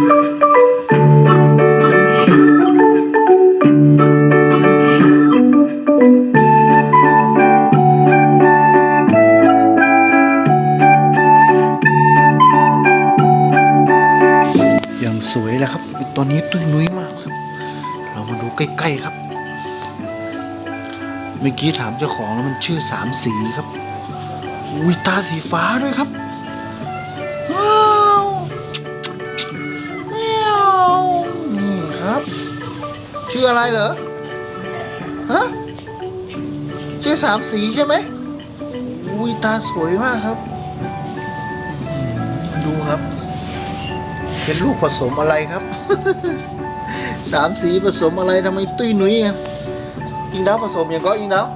อย่างสวยแล้วครับ ตอนนี้ตุ้ยนุ้ยมากครับ เรามาดูใกล้ๆครับ เมื่อกี้ถามเจ้าของแล้วมันชื่อสามสีครับอุ้ยตาสีฟ้าด้วยครับ ชื่ออะไรเหรอฮะชื่อสามสีใช่ไหมอุ้ยตาสวยมากครับ ดูครับ เป็นลูกผสมอะไรครับสามสีผสมอะไรทำไมตุ้ยหนุ้ยกันยิงดาวผสมอย่างก็ยิงดาว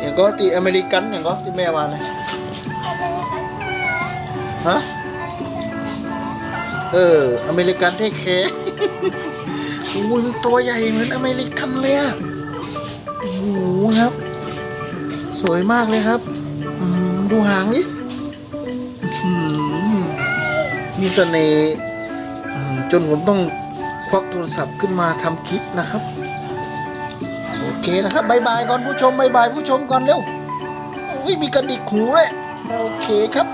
อย่างก็ตีอเมริกันอย่างก็ที่แม่มาเลยฮะเออ อเมริกันเทคแคร์ อุ้ยมันตัวใหญ่เหมือนอเมริกันเลยอะโอ้โหครับ สวยมากเลยครับ ดูหางดิมีเสน่ห์จนผมต้องควักโทรศัพท์ขึ้นมาทำคลิปนะครับ โอเคนะครับบายบายก่อนผู้ชมบายบายผู้ชมก่อนเร็วอุ้ยมีกระดิกหูเลยโอเคครับ